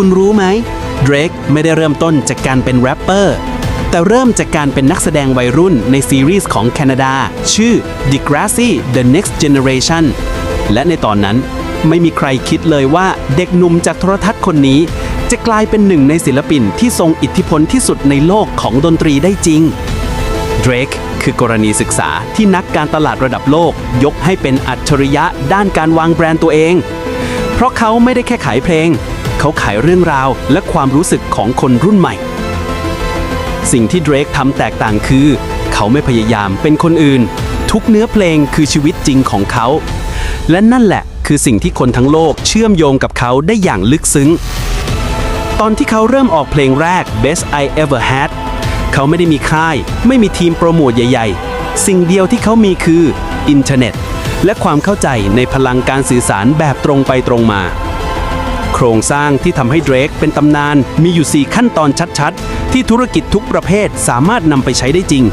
คุณรู้ไหมเดรกไม่ได้เริ่มต้นจากการเป็นแรปเปอร์ แต่เริ่มจากการเป็นนักแสดงวัยรุ่นในซีรีส์ของแคนาดา ชื่อ Degrassi The Next Generation และในตอนนั้นไม่มีใครคิดเลยว่าเด็กหนุ่มจากโทรทัศน์คนนี้ จะกลายเป็นหนึ่งในศิลปินที่ทรงอิทธิพลที่สุดในโลกของดนตรีได้จริงเดรกคือกรณีศึกษาที่นักการตลาดระดับโลก ยกให้เป็นอัจฉริยะด้านการวางแบรนด์ตัวเอง เพราะเขาไม่ได้แค่ขายเพลง เขาขายเรื่องราวและความรู้สึกของคนรุ่นใหม่ สิ่งที่เดรกทำแตกต่างคือ เขาไม่พยายามเป็นคนอื่น ทุกเนื้อเพลงคือชีวิตจริงของเขา และนั่นแหละคือสิ่งที่คนทั้งโลกเชื่อมโยงกับเขาได้อย่างลึกซึ้ง ตอนที่เขาเริ่มออกเพลงแรก Best I Ever Had เขาไม่ได้มีค่าย ไม่มีทีมโปรโมทใหญ่ ๆ สิ่งเดียวที่เขามีคืออินเทอร์เน็ต และความเข้าใจในพลังการสื่อสารแบบตรงไปตรงมา โครงสร้างที่ทำให้เดรกเป็นตำนานมีอยู่ 4 ขั้นตอนชัดๆ ที่ธุรกิจทุกประเภทสามารถนำไปใช้ได้จริง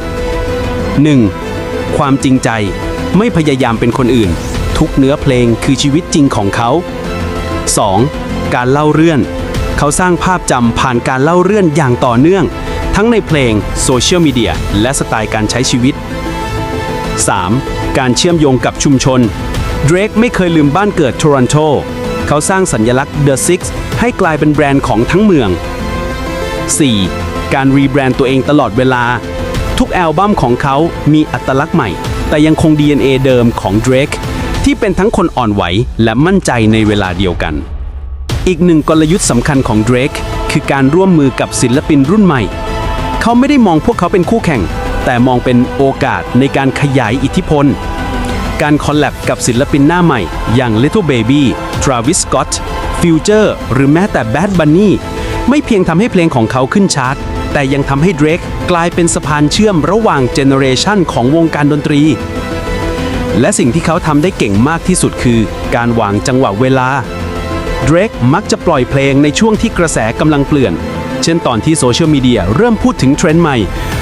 1. ความจริงใจ ไม่พยายามเป็นคนอื่น ทุกเนื้อเพลงคือชีวิตจริงของเขา 2. การเล่าเรื่อง เขาสร้างภาพจำผ่านการเล่าเรื่องอย่างต่อเนื่อง ทั้งในเพลงโซเชียลมีเดียและสไตล์การใช้ชีวิต 3. การเชื่อมโยงกับชุมชน เดรกไม่เคยลืมบ้านเกิดโทรอนโต เขาสร้างสัญลักษณ์ The Six ให้กลายเป็นแบรนด์ของทั้งเมือง 4. การรีแบรนด์ตัวเองตลอดเวลา ทุกแอลบั้มของเขามีอัตลักษณ์ใหม่ แต่ยังคง DNA เดิมของเดรกที่เป็นทั้งคนอ่อนไหวและมั่นใจในเวลาเดียวกัน อีกหนึ่งกลยุทธ์สำคัญของเดรกคือการร่วมมือกับศิลปินรุ่นใหม่ เขาไม่ได้มองพวกเขาเป็นคู่แข่ง แต่มองเป็นโอกาสในการขยายอิทธิพล การคอลแลบกับศิลปินหน้าใหม่อย่าง Little Baby Travis Scott Future หรือแม้แต่ Bad Bunny ไม่เพียงทำให้เพลงของเขาขึ้นชาร์ตแต่ยังทำให้เดรกกลายเป็นสะพานเชื่อมระหว่างเจเนอเรชันของวงการดนตรี และสิ่งที่เขาทำได้เก่งมากที่สุดคือ การวางจังหวะเวลาเดรกมักจะปล่อยเพลงในช่วงที่กระแสกำลังเปลี่ยน เช่นตอนที่โซเชียลมีเดียเริ่มพูดถึงเทรนด์ใหม่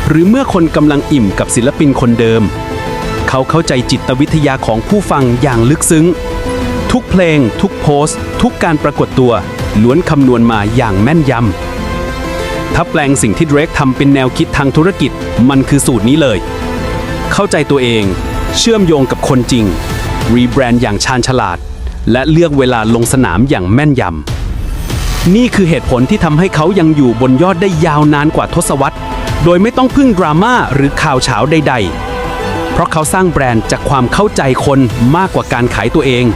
หรือเมื่อคนกำลังอิ่มกับศิลปินคนเดิม เขาเข้าใจจิตวิทยาของผู้ฟังอย่างลึกซึ้ง ทุกเพลง ทุกโพสต์ ทุกการปรากฏตัวล้วนคำนวณมาอย่างแม่นยำ ถ้าแปลงสิ่งที่เดรกทำเป็นแนวคิดทางธุรกิจมันคือสูตรนี้เลย เข้าใจตัวเอง เชื่อมโยงกับคนจริง รีแบรนด์อย่างชาญฉลาด และเลือกเวลาลงสนามอย่างแม่นยำ นี่คือเหตุผลที่ทำให้เขายังอยู่บนยอดได้ยาวนานกว่าทศวรรษ โดยไม่ต้องพึ่งดราม่าหรือข่าวเฉาใด ๆ เพราะเขาสร้างแบรนด์จากความเข้าใจคนมากกว่าการขายตัวเอง